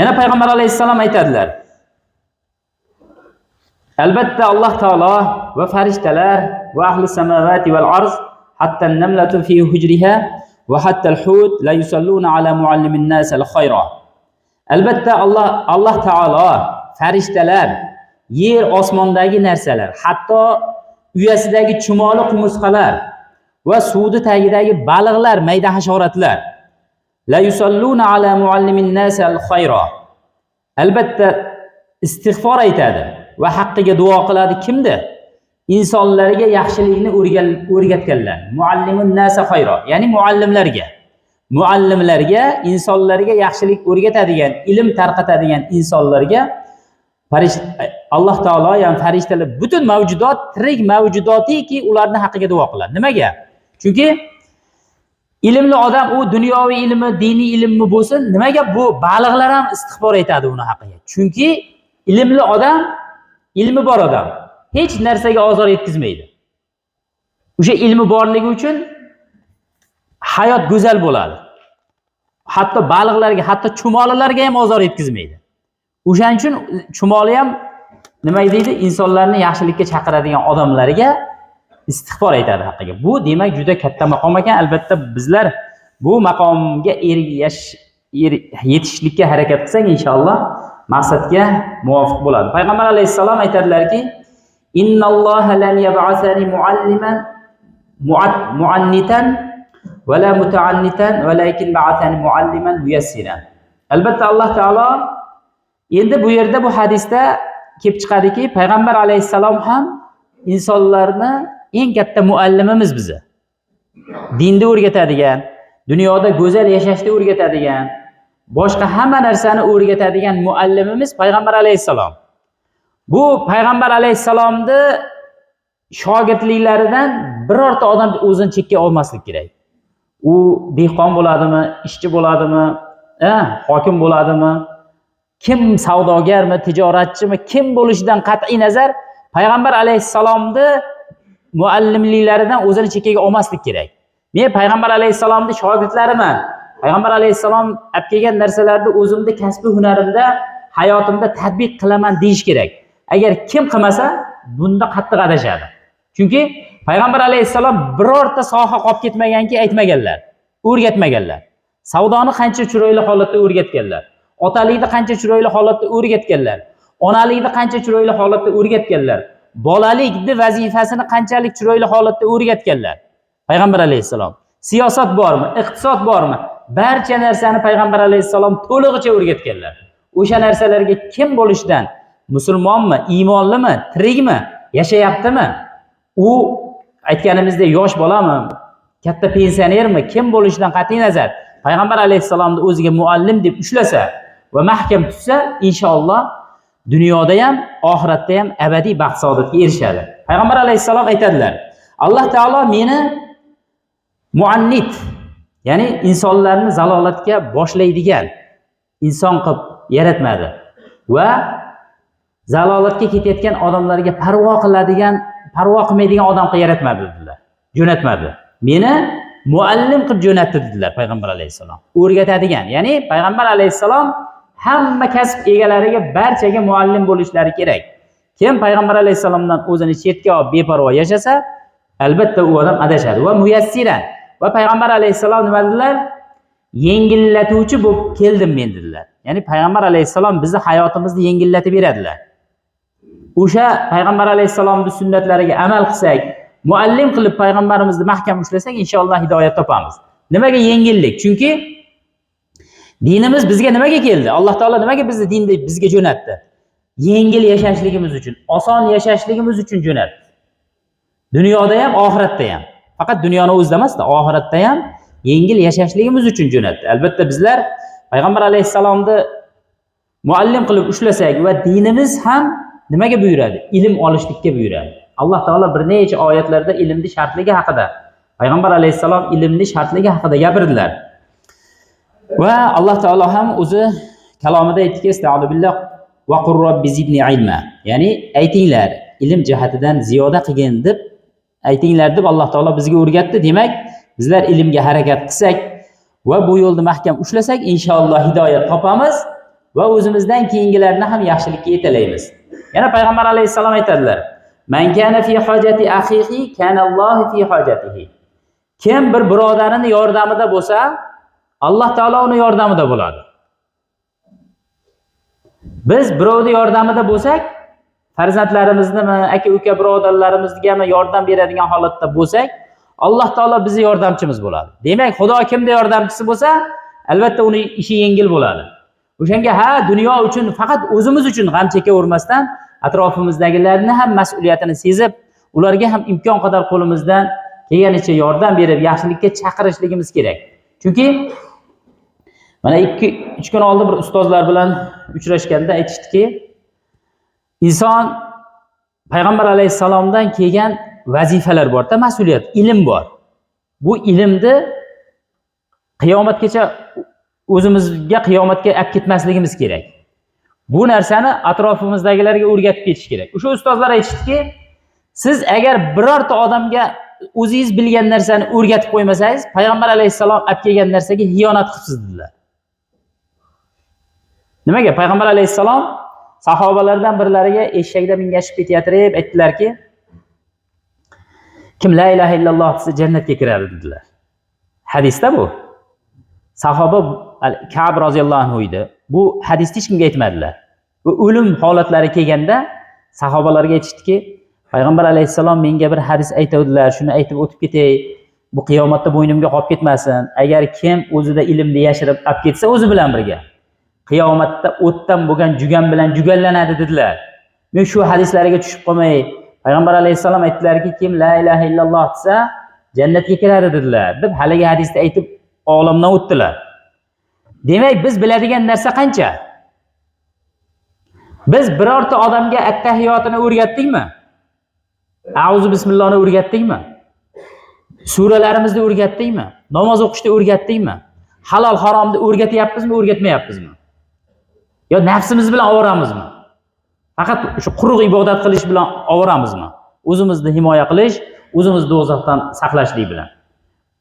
Yana payg'ambar alayhissalom aytadilar. Albatta Alloh taolo va farishtalar va ahli samawati val arz hatta an-namlatu fi hujriha va hatta al-hut la yusalluna ala muallimin nas al-khayra. Albatta Alloh Alloh taolo farishtalar yer osmondagi narsalar hatto uyasidagi chumoli qumursqalar va suvni tagidagi baliqlar mayda hasharotlar la yusalluna ala muallimin nas al-khayra. Albatta istig'for aytadi va haqqiga duo qiladi kimda Insonlarga yaxshilikni o'rgatganlar. Muallimun nasa khayro, ya'ni muallimlarga. Muallimlarga, insonlarga yaxshilik o'rgatadigan, ilm tarqatadigan insonlarga Alloh taolo ya'ni farishtalar butun mavjudot, tirik mavjudotiki ularni haqqiga duo qiladi. Nimaga? Chunki ilmli odam u dunyoviy ilmi, diniy ilmi bo'lsin, nimaga bu baliqlar ham istig'for aytadi uni haqiga Chunki ilmli odam, ilmi bor odam hech narsaga ozor yetkazmaydi. O'sha ilmi borligi uchun hayot go'zal bo'ladi. Hatto baliqlarga, hatto chumolilarga ham ozor yetkazmaydi. O'shaning uchun chumoli ham nima deydi? Insonlarni yaxshilikka chaqiradigan odamlarga istig'for aytadi haqqiga. Bu demak juda katta maqom ekan. Albatta bizlar bu maqomga ergash er- yetishlikka harakat qilsak inshaalloh maqsadga muvofiq bo'ladi. Payg'ambar alayhissalom aytadilarki: "Innalloha lam yab'asani mualliman mu'annitan va la muta'annitan, valakin ba'athani mualliman muyassiran." Albatta Alloh taolo endi bu yerda bu hadisda kelib chiqadiki, payg'ambar alayhissalom ham insonlarni eng katta muallimimiz bizni Dinni o'rgatadigan, dunyoda go'zal yashashni o'rgatadigan, boshqa hamma narsani o'rgatadigan muallimimiz payg'ambar alayhissalom. Bu payg'ambar alayhissalomni shogirdliklaridan birorta odam o'zini chekka olmaslik kerak. U dehqon bo'ladimi, ishchi bo'ladimi, a, hokim bo'ladimi, kim savdogarmi, tijoratchimi, kim bo'lishidan qat'iy nazar payg'ambar alayhissalomni muallimliklaridan o'zini chekkaga olmaslik kerak. Men payg'ambar alayhissalomni shogirdlariman. Payg'ambar alayhissalom olib kelgan narsalarni o'zimni kasbi hunarimda, hayotimda tatbiq qilaman deyish kerak. Agar kim qilmasa, bunda qattiq adashadi. Chunki payg'ambar alayhissalom birorta soha qolib ketmaganki aytmaganlar, o'rgatmaganlar. Savdoni qancha chiroyli holatda o'rgatganlar. Otalikni qancha chiroyli holatda o'rgatganlar. Onalikni qancha chiroyli holatda o'rgatganlar. Bolalikni vazifasini qanchalik chiroyli holatda o'rgatganlar. Payg'ambar alayhissalom. Siyosat bormi, iqtisod bormi? Barcha narsani payg'ambar alayhissalom to'lig'icha o'rgatganlar. O'sha narsalarga kim bo'lishdan musulmonmi, iymonlimi, tirikmi, yashayaptimi? U aytganimizdek yosh bolami, katta pensionermi, kim bo'lishidan qat'iy nazar payg'ambar alayhissalomni o'ziga muallim deb ushlasa va mahkam tutsa, inshaalloh dunyoda ham, oxiratda ham abadiy baxt saodatga erishadi. Payg'ambar alayhissalom aytadilar: Alloh taolo meni muannit, ya'ni insonlarni zalolatga boshlaydigan inson qilib yaratmadi va zalolatga ketayotgan odamlarga parvo qiladigan, parvo qilmaydigan odam qilib yaratmadi dedilar. Jo'natmadi. Meni muallim qilib jo'natdi dedilar payg'ambar alayhissalom. O'rgatadigan, ya'ni payg'ambar alayhissalom hamma kasb egalariga barchaga muallim bo'lishlari kerak. Kim payg'ambar alayhissalomdan o'zini chetga olib beparvo yashasa, albatta u odam adashadi va muyassiran va payg'ambar alayhissalom nima dedilar? Yengillatuvchi bo'lib keldim men dedilar. Ya'ni payg'ambar alayhissalom bizni hayotimizni yengillatib beradilar. O'sha payg'ambar alayhissalomning sunnatlariga amal qilsak, muallim qilib payg'ambarimizni mahkam ushlasak, inshaalloh hidoyat topamiz. Nimaga yengillik? Chunki dinimiz bizga nimaga keldi? Alloh taolo nimaga bizni dinni bizga jo'natdi? Yengil yashashligimiz uchun, oson yashashligimiz uchun jo'natdi. Dunyoda ham, oxiratda ham. Faqat dunyoni o'zida emasda, oxiratda ham yengil yashashligimiz uchun jo'natdi. Albatta bizlar payg'ambar alayhissalomni muallim qilib ushlasak va dinimiz ham nimaga buyuradi? Ilm olishlikka buyuradi. Alloh taolo bir necha oyatlarda ilmni shartligi haqida, payg'ambar alayhissalom ilmni shartligi haqida gapirdilar. Va Alloh taolo ham o'zi kalomida aytdiki, "Estağfiru billah va qur robbi zidni ilma." Ya'ni aytinglar, ilm jihatidan ziyoda qilgin deb aytinglar deb Alloh taolo bizga o'rgatdi. Demak, bizlar ilmga harakat qilsak va bu yo'lni mahkam ushlasak, inshaalloh hidoyat topamiz va o'zimizdan keyingilarni ham yaxshilikka yetalaymiz yana payg'ambar alayhissalom aytadilar man kana fi hojati axihi kana Allohu fi hojatihi kim bir birodarini yordamida bo'lsa alloh taolo uni yordamida bo'ladi biz birovni yordamida bo'lsak farzandlarimiznimi aka uka birodarlarimizgami yordam beradigan holatda bo'lsak alloh taolo bizni yordamchimiz bo'ladi demak xudo kimni yordamchisi bo'lsa albatta uni ishi yengil bo'ladi o'shanga ha dunyo uchun faqat o'zimiz uchun g'am chekavermasdan atrofimizdagilarni ham mas'uliyatini sezib ularga ham imkon qadar qo'limizdan kelganicha yordam berib yaxshilikka chaqirishligimiz kerak. Chunki mana ikki uch kun oldin bir ustozlar bilan uchrashganda aytishdiki inson payg'ambar alayhissalomdan kelgan vazifalar borda mas'uliyat ilm bor. Bu ilmni qiyomatgacha o'zimizga qiyomatga olib ketmasligimiz kerak. Bu narsani atrofimizdagilarga o'rgatib ketish kerak. O'sha ustozlar aytishdiki siz agar birorta odamga o'zingiz bilgan narsani o'rgatib qo'ymasangiz payg'ambar alayhissalom olib kelgan narsaga xiyonat qilibsiz dedilar nimaga payg'ambar alayhissalom sahobalardan birlariga eshakda mingashib ketayotib aytdilarki kim la ilaha illalloh desa jannatga kiradi dedilar hadisda bu. Sahoba kab roziyallohu anhu edi bu hadisni hech kimga aytmadilar bu o'lim holatlari kelganda sahobalarga aytishdiki payg'ambar alayhissalom menga bir hadis aytuvdilar shuni aytib o'tib ketay bu qiyomatda bo'ynimga qolib ketmasin. Agar kim o'zida ilmni yashirib olib ketsa o'zi bilan birga qiyomatda o'tdan bo'lgan jugan bilan jugallanadi dedilar. Men shu hadislarga tushib qolmay payg'ambar alayhissalom aytdilarki kim la ilaha illalloh desa jannatga kiradi dedilar. Deb haligi hadisni aytib olamdan o'tdilar. Demak biz biladigan narsa qancha? Biz birorta odamga attahiyotini o'rgatdikmi? Auzu bismillohni o'rgatdikmi? Suralarimizni o'rgatdikmi? Namoz o'qishni o'rgatdikmi? Halol haromni o'rgatyapmizmi o'rgatmayapmizmi? Yo nafsimiz bilan ovoramizmi? Faqat shu quruq ibodat qilish bilan ovoramizmi? O'zimizni himoya qilish o'zimizni do'zaxdan saqlashlik bilan.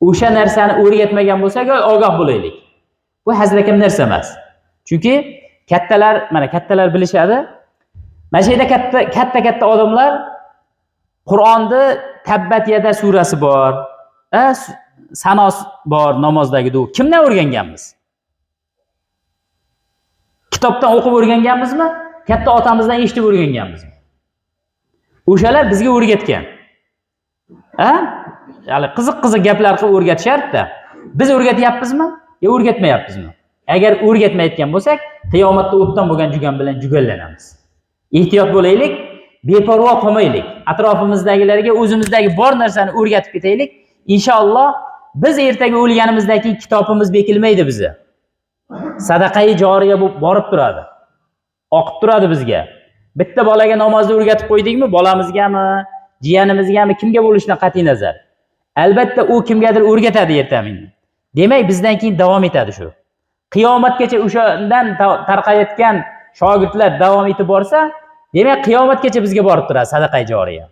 O'sha narsani o'rgatmagan bo'lsak ogoh bo'laylik. Bu hazilakam narsa emas. Chunki kattalar mana kattalar bilishadi mana shu yerda katta katta katta odamlar qur'onni tabbat yada surasi bor sanos bor namozdagi du kimdan o'rganganmiz kitobdan o'qib o'rganganmizmi katta otamizdan eshitib o'rganganmizmi o'shalar bizga o'rgatgan a hali qiziq qiziq gaplar qilib o'rgatishardida biz o'rgatyapmizmi yo o'rgatmayapmizmi agar o'rgatmayotgan bo'lsak qiyomatda o'tdan bo'lgan jugan bilan juganlanamiz ehtiyot bo'laylik beparvo qolmaylik atrofimizdagilarga o'zimizdagi bor narsani o'rgatib ketaylik inshaalloh biz ertaga o'lganimizdan keyin kitobimiz bekilmaydi bizni sadaqai joriya bo'lib borib turadi. Oqib turadi bizga. Bitta bolaga namozni o'rgatib qo'ydingmi bolamizgami jiyanimizgami kimga bo'lishidan qat'iy nazar. Albatta u kimgadir o'rgatadi ertamin. Demak bizdan keyin davom etadi shu. Qiyomatgacha o'shandan tarqayotgan shogirdlar davom etib borsa demak qiyomatgacha bizga borib turadi sadaqa joriya.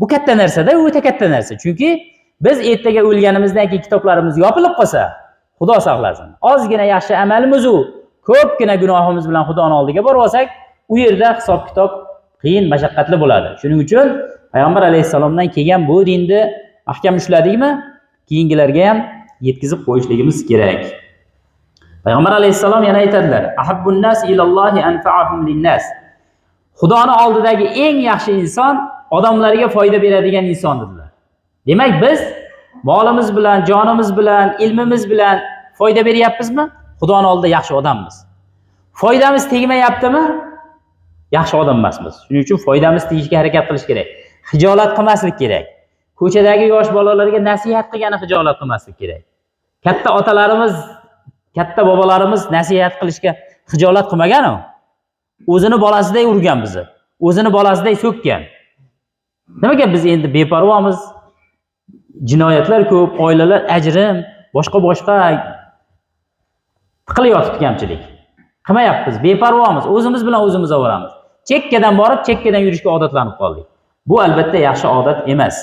Bu katta narsada o'ta katta narsa. Chunki biz ertaga o'lganimizdan keyin kitoblarimiz yopilib qolsa xudo saqlasin. Ozgina yaxshi amalimizu ko'pgina gunohimiz bilan xudoni oldiga borib olsak u yerda hisob kitob qiyin mashaqqatli bo'ladi. Shuning uchun payg'ambar alayhissalomdan kelgan bu dinni mahkam ushladikmi? Keyingilarga ham yetkazib qo'yishligimiz kerak. Payg'ambar alayhissalom yana aytadilar ahabbun nas ilallohi anfa'uhum linnas. Xudoni oldidagi eng yaxshi inson odamlarga foyda beradigan inson dedilar. Demak biz molimiz bilan jonimiz bilan ilmimiz bilan foyda beryapmizmi xudoni oldida yaxshi odammiz. Foydamiz tegmayaptimi yaxshi odam emasmiz. Shuning uchun foydamiz tegishga harakat qilish kerak. Hijolat qilmaslik kerak. Ko'chadagi yosh bolalarga nasihat qilgani hijolat qilmaslik kerak. Katta otalarimiz katta bobolarimiz nasihat qilishga hijolat qilmagan u o'zini bolasiday urgan bizni o'zini bolasiday so'kkan. Nimaga biz endi beparvomiz jinoyatlar ko'p oilalar ajrim boshqa boshqa tiqilayotibdi kamchilik qilmayapmiz beparvomiz o'zimiz bilan o'zimiz oboramiz. Chekkadan borib chekkadan yurishga odatlanib qoldik. Bu albatta yaxshi odat emas.